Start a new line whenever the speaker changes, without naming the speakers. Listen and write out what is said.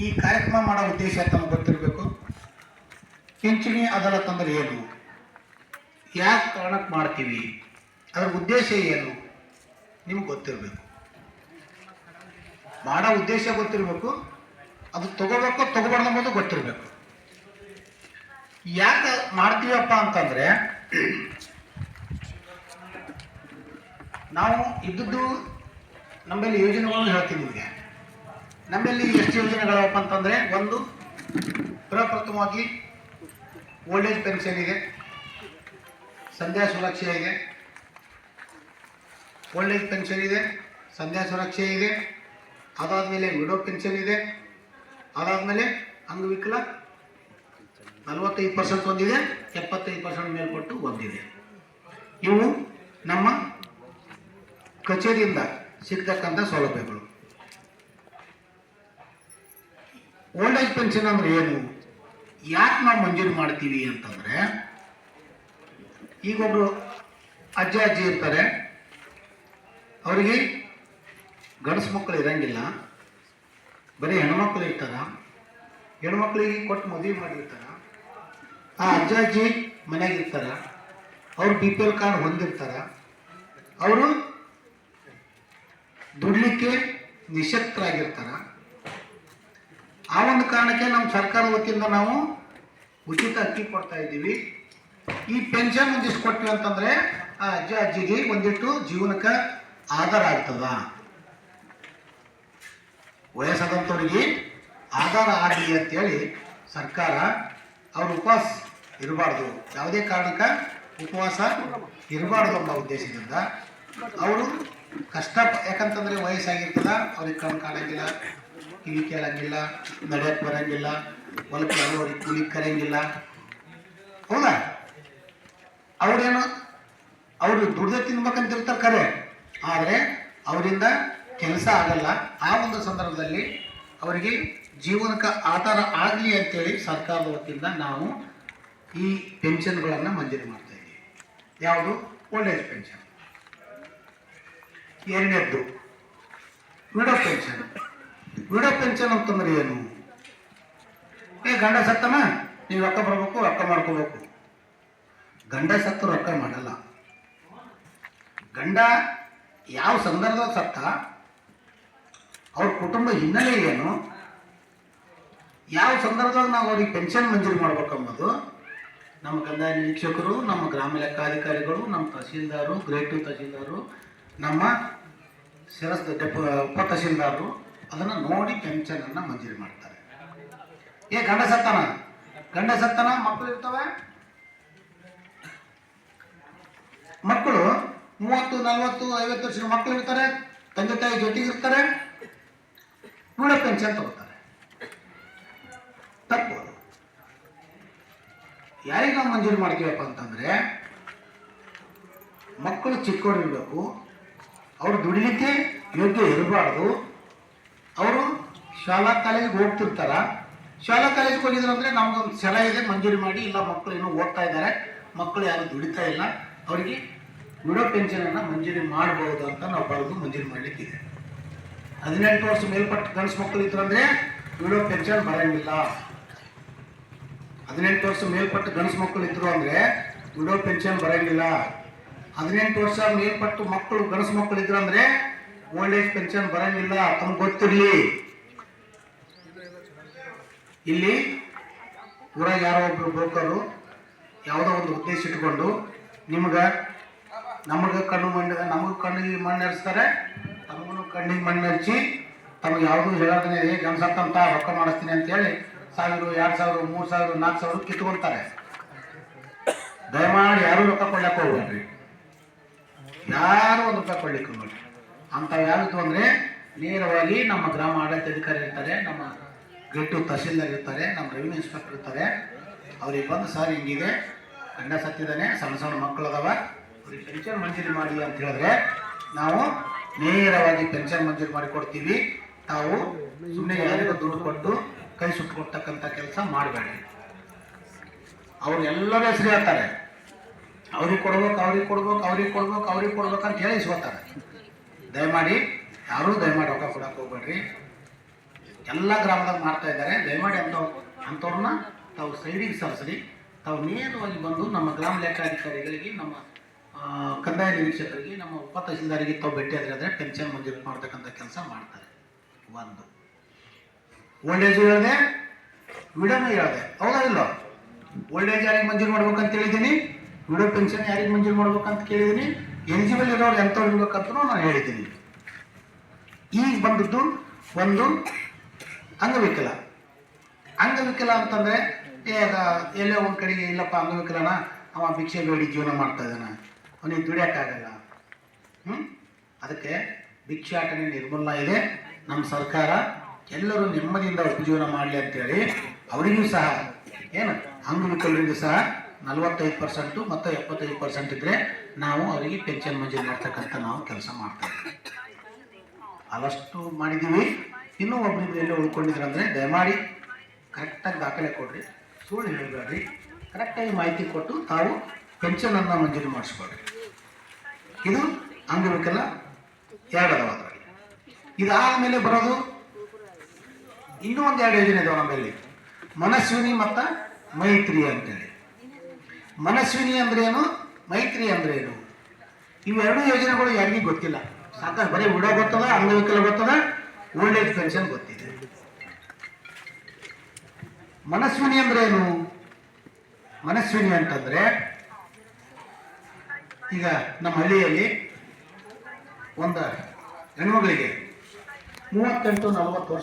ಈ ಕಾರ್ಯಕ್ರಮ ಮಾಡೋ ಉದ್ದೇಶ ತಮಗೆ ಗೊತ್ತಿರಬೇಕು. ಪಿಂಚಣಿ ಅದಾಲತ್ ಅಂದ್ರೆ ಏನು? ಯಾಕೆ ಕಾರಣಕ್ಕೆ ಮಾಡ್ತೀವಿ? ಅದರ ಉದ್ದೇಶ ಏನು? ನಿಮ್ಗೆ ಗೊತ್ತಿರಬೇಕು. ಮಾಡೋ ಉದ್ದೇಶ ಗೊತ್ತಿರಬೇಕು. ಅದು ತಗೋಬೇಕು ತಗೋಬಾರ್ದು ಅನ್ನೋದು ಗೊತ್ತಿರಬೇಕು. ಯಾಕೆ ಮಾಡ್ತೀವಪ್ಪ ಅಂತಂದ್ರೆ, ನಾವು ಇದ್ದದ್ದು ನಮ್ಮಲ್ಲಿ ಯೋಜನೆಗಳನ್ನು ಹೇಳ್ತೀವಿ ನಿಮಗೆ. ನಮ್ಮಲ್ಲಿ ಎಷ್ಟು ಯೋಜನೆಗಳವಪ್ಪ ಅಂತಂದರೆ ಒಂದು ಪ್ರಪ್ರಥಮವಾಗಿ ಏಜ್ ಪೆನ್ಷನ್ ಇದೆ, ಸಂಧ್ಯಾ ಸುರಕ್ಷೆ ಇದೆ ಓಲ್ಡ್ ಏಜ್ ಪೆನ್ಷನ್ ಇದೆ, ಸಂಧ್ಯಾ ಸುರಕ್ಷೆ ಇದೆ, ಅದಾದಮೇಲೆ ವಿಡೋ ಪೆನ್ಷನ್ ಇದೆ, ಅದಾದಮೇಲೆ ಅಂಗವಿಕಲ ನಲವತ್ತೈದು ಪರ್ಸೆಂಟ್ ಒಂದಿದೆ ಎಪ್ಪತ್ತೈದು ಪರ್ಸೆಂಟ್ ಮೇಲ್ಪಟ್ಟು ಒಂದಿದೆ ಇವು ನಮ್ಮ ಕಚೇರಿಯಿಂದ ಸಿಗ್ತಕ್ಕಂಥ ಸೌಲಭ್ಯಗಳು. ಓಲ್ಡ್ ಏಜ್ ಪೆನ್ಷನ್ ಅಂದ್ರೆ ಏನು? ಯಾಕೆ ನಾವು ಮಂಜೂರು ಮಾಡ್ತೀವಿ ಅಂತಂದ್ರೆ, ಈಗ ಒಬ್ರು ಅಜ್ಜ ಅಜ್ಜಿ ಇರ್ತಾರೆ. ಅವರಿಗೆ ಗಂಡಸು ಮಕ್ಕಳು ಇರಂಗಿಲ್ಲ. ಬರೀ ಹೆಣ್ಮಕ್ಳು ಇರ್ತಾರ. ಹೆಣ್ಮಕ್ಳಿಗೆ ಕೊಟ್ಟು ಮದುವೆ ಮಾಡಿರ್ತಾರ. ಆ ಅಜ್ಜ ಅಜ್ಜಿ ಮನೆಯಾಗ ಇರ್ತಾರ. ಅವ್ರು ಬಿ ಪಿ ಎಲ್ ಕಾರ್ಡ್ ಹೊಂದಿರ್ತಾರ. ಅವರು ದುಡ್ಲಿಕ್ಕೆ ನಿಶಕ್ತರಾಗಿರ್ತಾರ ಆ ಒಂದು ಕಾರಣಕ್ಕೆ ನಮ್ಮ ಸರ್ಕಾರ ವತಿಯಿಂದ ನಾವು ಉಚಿತ ಅಕ್ಕಿ ಕೊಡ್ತಾ ಇದ್ದೀವಿ. ಈ ಪೆನ್ಷನ್ ಒಂದಿಷ್ಟು ಕೊಟ್ಟಿವಿ ಅಂತಂದ್ರೆ ಆ ಅಜ್ಜ ಅಜ್ಜಿಗೆ ಒಂದಿಟ್ಟು ಜೀವನಕ್ಕೆ ಆಧಾರ ಆಗ್ತದ. ವಯಸ್ಸಾದಂಥವ್ರಿಗೆ ಆಧಾರ ಆಗಲಿ ಅಂತೇಳಿ ಸರ್ಕಾರ ಅವ್ರ ಉಪವಾಸ ಇರಬಾರ್ದು. ಯಾವುದೇ ಕಾರಣಕ್ಕೆ ಉಪವಾಸ ಇರಬಾರ್ದು ಅನ್ನೋ ಉದ್ದೇಶದಿಂದ ಅವರು ಕಷ್ಟ, ಯಾಕಂತಂದ್ರೆ ವಯಸ್ಸಾಗಿರ್ತದ, ಅವ್ರಿಗೆ ಕಣ್ಣು ಕಾಣಂಗಿಲ್ಲ. ಕಿವಿ ಕೇಳಂಗಿಲ್ಲ ನಡೆಯಕ್ಕೆ ಬರಂಗಿಲ್ಲ, ಹೊಲಕ್ಕೆ ಅವ್ರಿಗೆ ಕೂಲಿ ಕರೆಯಂಗಿಲ್ಲ. ಹೌದಾ? ಅವ್ರೇನು? ಅವರು ದುಡ್ದು ತಿನ್ಬೇಕಂತ ಇರ್ತಾರೆ ಕರೆ. ಆದರೆ ಅವರಿಂದ ಕೆಲಸ ಆಗಲ್ಲ. ಆ ಒಂದು ಸಂದರ್ಭದಲ್ಲಿ ಅವರಿಗೆ ಜೀವನಕ್ಕೆ ಆಧಾರ ಆಗಲಿ ಅಂತೇಳಿ ಸರ್ಕಾರದ ವತಿಯಿಂದ ನಾವು ಈ ಪೆನ್ಷನ್ಗಳನ್ನು ಮಂಜೂರು ಮಾಡ್ತಾ ಇದ್ದೀವಿ. ಯಾವುದು? Old age pension. ಎರಡನೇದ್ದು, ವಿಡೋ ಪೆನ್ಷನ್. ವಿಡೋ ಪೆನ್ಷನ್ ಅಂತಂದ್ರೆ ಏನು? ಏ, ಗಂಡ ಸತ್ತಮ್ಮ ನೀವು ರೊಕ್ಕ ಬರಬೇಕು, ರೊಕ್ಕ ಮಾಡ್ಕೋಬೇಕು. ಗಂಡ ಸತ್ತು ರೊಕ್ಕ ಮಾಡಲ್ಲ. ಗಂಡ ಯಾವ ಸಂದರ್ಭದಲ್ಲಿ ಸತ್ತ? ಅವ್ರ ಕುಟುಂಬ ಹಿನ್ನೆಲೆ ಏನು? ಯಾವ ಸಂದರ್ಭದಲ್ಲಿ ನಾವು ಅವ್ರಿಗೆ ಪೆನ್ಷನ್ ಮಂಜೂರು ಮಾಡ್ಬೇಕಂಬುದು ನಮ್ಮ ಕಂದಾಯ ನಿರೀಕ್ಷಕರು, ನಮ್ಮ ಗ್ರಾಮ ಲೆಕ್ಕಾಧಿಕಾರಿಗಳು, ನಮ್ಮ ತಹಸೀಲ್ದಾರು, ಗ್ರೇಟ್ ಟು ತಹಸೀಲ್ದಾರು, ನಮ್ಮ ಶಿರಸ್ ಉಪ ತಹಸೀಲ್ದಾರರು ಅದನ್ನು ನೋಡಿ ಪೆನ್ಷನನ್ನು ಮಂಜೂರು ಮಾಡ್ತಾರೆ. ಏ, ಗಂಡ ಸತ್ತನ? ಗಂಡ ಸತ್ತನ? ಮಕ್ಕಳು ಇರ್ತವೆ? ಮಕ್ಕಳು ಮೂವತ್ತು, ನಲ್ವತ್ತು, ಐವತ್ತು ವರ್ಷದ ಮಕ್ಕಳು ಇರ್ತಾರೆ, ತಂದೆ ತಾಯಿ ಜೊತೆಗೆ ಇರ್ತಾರೆ. ಕೂಡ ಪೆನ್ಷನ್ ತಗೋತಾರೆ. ತಪ್ಪು. ಯಾರಿಗೆ ನಾವು ಮಂಜೂರು ಮಾಡ್ತೀವಪ್ಪ ಅಂತಂದ್ರೆ, ಮಕ್ಕಳು ಚಿಕ್ಕವರಿರ್ಬೇಕು ಅವ್ರು ದುಡಿಲಿಕ್ಕೆ ಯೋಗ್ಯ ಇರಬಾರ್ದು. ಅವರು ಶಾಲಾ ಕಾಲೇಜಿಗೆ ಹೋಗ್ತಿರ್ತಾರ. ಶಾಲಾ ಕಾಲೇಜಿಗೆ ಹೋಗಿದ್ರು ಅಂದ್ರೆ ನಮಗೊಂದು ಸಲ ಇದೆ, ಮಂಜೂರಿ ಮಾಡಿ, ಇಲ್ಲ ಮಕ್ಕಳು ಏನೋ ಓದ್ತಾ ಇದ್ದಾರೆ ಮಕ್ಕಳು ಯಾರು ದುಡಿತಾ ಇಲ್ಲ, ಅವರಿಗೆ ವಿಡೋ ಪೆನ್ಷನನ್ನು ಮಂಜೂರಿ ಮಾಡಬಹುದು ಅಂತ ನಾವು ಬರೆದು ಮಂಜೂರಿ ಮಾಡಲಿಕ್ಕಿದೆ ಹದಿನೆಂಟು ವರ್ಷ ಮೇಲ್ಪಟ್ಟ ಗಂಡಸು ಮಕ್ಕಳು ಇದ್ರು ಅಂದ್ರೆ ವಿಡೋ ಪೆನ್ಷನ್ ಬರಂಗಿಲ್ಲ. ಹದಿನೆಂಟು ವರ್ಷ ಮೇಲ್ಪಟ್ಟು ಗಂಡಸು ಮಕ್ಕಳು ಇದ್ರು ಅಂದ್ರೆ ವಿಡೋ ಪೆನ್ಷನ್ ಬರಂಗಿಲ್ಲ. ಹದಿನೆಂಟು ವರ್ಷ ಮೇಲ್ಪಟ್ಟು ಮಕ್ಕಳು ಗಂಡಸು ಮಕ್ಕಳು ಇದ್ರು ಅಂದ್ರೆ ಓಲ್ಡ್ ಏಜ್ ಪೆನ್ಷನ್ ಬರಂಗಿಲ್ಲ ತಮ್ಗೆ ಗೊತ್ತಿರಲಿ. ಇಲ್ಲಿ ಊರಾಗ ಯಾರೋ ಒಬ್ರು ಬ್ರೋಕರು ಯಾವುದೋ ಒಂದು ಉದ್ದೇಶ ಇಟ್ಕೊಂಡು ನಿಮ್ಗೆ ನಮಗೆ ಕಣ್ಣು ಮಣ್ಣು, ನಮಗೆ ಕಣ್ಣಿಗೆ ಮಣ್ಣು ಹರಿಸ್ತಾರೆ ತಮಗೂ ಕಣ್ಣಿಗೆ ಮಣ್ಣು ಹರಿಸಿ ತಮಗೆ ಯಾವುದೂ ಹೇಳೋದನ್ನೇ ಏ ಗಂಡ್ಸತ್ತಂತ ರೊಕ್ಕ ಮಾಡಿಸ್ತೀನಿ ಅಂತೇಳಿ ಸಾವಿರ, ಎರಡು ಸಾವಿರ, ಮೂರು ಸಾವಿರ, ನಾಲ್ಕು ಸಾವಿರ ಕಿತ್ಕೊಳ್ತಾರೆ ದಯಮಾಡಿ ಯಾರೂ ರೊಕ್ಕ ಕೊಡ್ಲಿಕ್ಕೆ ಹೋಗ್ಬೇಡ್ರಿ ಯಾರು ಒಂದು ರೂಪಾಯಿ ಕೊಡ್ಲಿಕ್ಕೆ ಹೋಗ್ಬೇಡ್ರಿ ಅಂಥವು ಯಾರಿದ್ದು ಅಂದರೆ ನೇರವಾಗಿ ನಮ್ಮ ಗ್ರಾಮ ಆಡಳಿತಾಧಿಕಾರಿ ಇರ್ತಾರೆ, ನಮ್ಮ ಗಟ್ಟು ತಹಸೀಲ್ದಾರ್ ಇರ್ತಾರೆ, ನಮ್ಮ ರೆವಿನ್ಯೂ ಇನ್ಸ್ಪೆಕ್ಟರ್ ಇರ್ತಾರೆ. ಅವ್ರಿಗೆ ಬಂದು, ಸರ್, ಹಿಂಗಿದೆ. ಗಂಡ ಸತ್ತಿದ್ದಾನೆ, ಸಣ್ಣ ಸಣ್ಣ ಮಕ್ಕಳು ಅದಾವ. ಅವ್ರಿಗೆ ಪೆನ್ಷನ್ ಮಂಜೂರಿ ಮಾಡಿ ಅಂತ ಹೇಳಿದ್ರೆ ನಾವು ನೇರವಾಗಿ ಪೆನ್ಷನ್ ಮಂಜೂರಿ ಮಾಡಿ ಕೊಡ್ತೀವಿ. ತಾವು ಸುಮ್ಮನೆ ಯಾರಿಗೂ ದುಡ್ಡು ಕೊಟ್ಟು ಕೈ ಸುಟ್ಟುಕೊಡ್ತಕ್ಕಂಥ ಕೆಲಸ ಮಾಡಬೇಡಿ. ಅವ್ರು ಎಲ್ಲರೂ ಹೆಸರು ಹೇಳ್ತಾರೆ. ಅವ್ರಿಗೆ ಕೊಡ್ಬೇಕು ಅವ್ರಿಗೆ ಕೊಡ್ಬೇಕು ಅವ್ರಿಗೆ ಕೊಡ್ಬೇಕು ಅವ್ರಿಗೆ ಕೊಡ್ಬೇಕು ಅಂತ ಹೇಳಿ ಇಸ್ಕೊತಾರೆ ದಯಮಾಡಿ ಯಾರೂ ದಯಮಾಡಿ ರೊಕ್ಕ ಕೊಡಕ್ಕೆ ಹೋಗ್ಬೇಡ್ರಿ. ಎಲ್ಲ ಗ್ರಾಮದಾಗ ಮಾಡ್ತಾ ಇದ್ದಾರೆ. ದಯಮಾಡಿ ಅಂತ ಅಂಥವ್ರನ್ನ ತಾವು ಸೈಡಿಗೆ ಸರಿಸ್ರಿ. ತಾವು ನೇರವಾಗಿ ಬಂದು ನಮ್ಮ ಗ್ರಾಮ ಲೆಕ್ಕಾಧಿಕಾರಿಗಳಿಗೆ, ನಮ್ಮ ಕಂದಾಯ ನಿರೀಕ್ಷಕರಿಗೆ, ನಮ್ಮ ಉಪ ತಹಸೀಲ್ದಾರಿಗೆ ತಾವು ಭೇಟಿ ಆದರೆ ಪೆನ್ಷನ್ ಮಂಜೂರು ಮಾಡ್ತಕ್ಕಂಥ ಕೆಲಸ ಮಾಡ್ತಾರೆ. ಒಂದು. ಓಲ್ಡ್ ಏಜ್ ಹೇಳಿದೆ ವಿಡೋನು ಹೇಳಿದೆ. ಹೌದಾ ಇಲ್ಲ ಓಲ್ಡ್ ಏಜ್ ಯಾರಿಗೆ ಮಂಜೂರು ಮಾಡ್ಬೇಕಂತ ಹೇಳಿದ್ದೀನಿ ವಿಡೋ ಪೆನ್ಷನ್ ಯಾರಿಗೆ ಮಂಜೂರು ಮಾಡ್ಬೇಕಂತ ಕೇಳಿದ್ದೀನಿ? ಎಲಿಜಿಬಲ್ ಇರೋರು ಎಂಥವ್ರು ಇರ್ಬೇಕಂತ ನಾನು ಹೇಳಿದ್ದೀನಿ. ಈಗ ಬಂದದ್ದು ಒಂದು ಅಂಗವಿಕಲ. ಅಂಗವಿಕಲ ಅಂತಂದ್ರೆ ಎಲ್ಲೋ ಒಂದು ಕಡೆಗೆ ಇಲ್ಲಪ್ಪ, ಅಂಗವಿಕಲನ ಅವ ಭಿಕ್ಷೆ ಬೇಡಿ, ಜೀವನ ಮಾಡ್ತಾ ಇದ್ದಾನೆ. ಅವನಿಗೆ ದುಡಿಯೋಕ್ಕಾಗಲ್ಲ. ಹ್ಞೂ ಅದಕ್ಕೆ ಭಿಕ್ಷಾಟನೆ ನಿರ್ಮೂಲನ ಇದೆ. ನಮ್ಮ ಸರ್ಕಾರ ಎಲ್ಲರೂ ನೆಮ್ಮದಿಯಿಂದ ಉಪಜೀವನ ಮಾಡಲಿ ಅಂತೇಳಿ ಅವರಿಗೂ ಸಹ, ಏನು, ಅಂಗವಿಕಲರಿಗೂ ಸಹ ನಲವತ್ತೈದು ಪರ್ಸೆಂಟು ಮತ್ತು ಎಪ್ಪತ್ತೈದು ಪರ್ಸೆಂಟ್ ಇದ್ದರೆ ನಾವು ಅವರಿಗೆ ಪೆನ್ಷನ್ ಮಂಜೂರು ಮಾಡ್ತಕ್ಕಂಥ ನಾವು ಕೆಲಸ ಮಾಡ್ತೇವೆ ಅಲ್ಲಷ್ಟು ಮಾಡಿದ್ದೀವಿ. ಇನ್ನೂ ಒಬ್ಬರಿಬ್ರು ಎಲ್ಲಿ ಉಳ್ಕೊಂಡಿದ್ರಂದರೆ ದಯಮಾಡಿ ಕರೆಕ್ಟಾಗಿ ದಾಖಲೆ ಕೊಡ್ರಿ. ಸುಳ್ಳು ಹೇಳಬೇಡ್ರಿ. ಕರೆಕ್ಟಾಗಿ ಮಾಹಿತಿ ಕೊಟ್ಟು ತಾವು ಪೆನ್ಷನನ್ನು ಮಂಜೂರು ಮಾಡಿಸ್ಕೊಡ್ರಿ ಇದು ಅಂಗವಿಕಲ ಎರಡದವ ಅದರಲ್ಲಿ ಇದಾದಮೇಲೆ ಬರೋದು ಇನ್ನೂ ಒಂದು ಎರಡು ಯೋಜನೆ ಇದಾವೆ ನಮ್ಮಲ್ಲಿ. ಮನಸ್ವಿನಿ ಮತ್ತು ಮೈತ್ರಿ ಅಂತೇಳಿ. ಮನಸ್ವಿನಿ ಅಂದ್ರೆ ಏನು? ಮೈತ್ರಿ ಅಂದ್ರೆ ಏನು? ಇವೆರಡು ಯೋಜನೆಗಳು ಯಾರಿಗೂ ಗೊತ್ತಿಲ್ಲ. ಸಾಕ ಬರೀ ಉಡೋ ಗೊತ್ತದ ಅಂಗವಿಕಲ ಗೊತ್ತದ ಓಲ್ಡ್ ಏಜ್ ಪೆನ್ಷನ್ ಗೊತ್ತಿದೆ. ಮನಸ್ವಿನಿ ಅಂದ್ರೆ ಏನು? ಮನಸ್ವಿನಿ ಅಂತಂದ್ರೆ, ಈಗ ನಮ್ಮ ಹಳ್ಳಿಯಲ್ಲಿ ಒಂದು ಹೆಣ್ಮಗಳಿಗೆ ಮೂವತ್ತೆಂಟು ನಲವತ್ತು ವರ್ಷ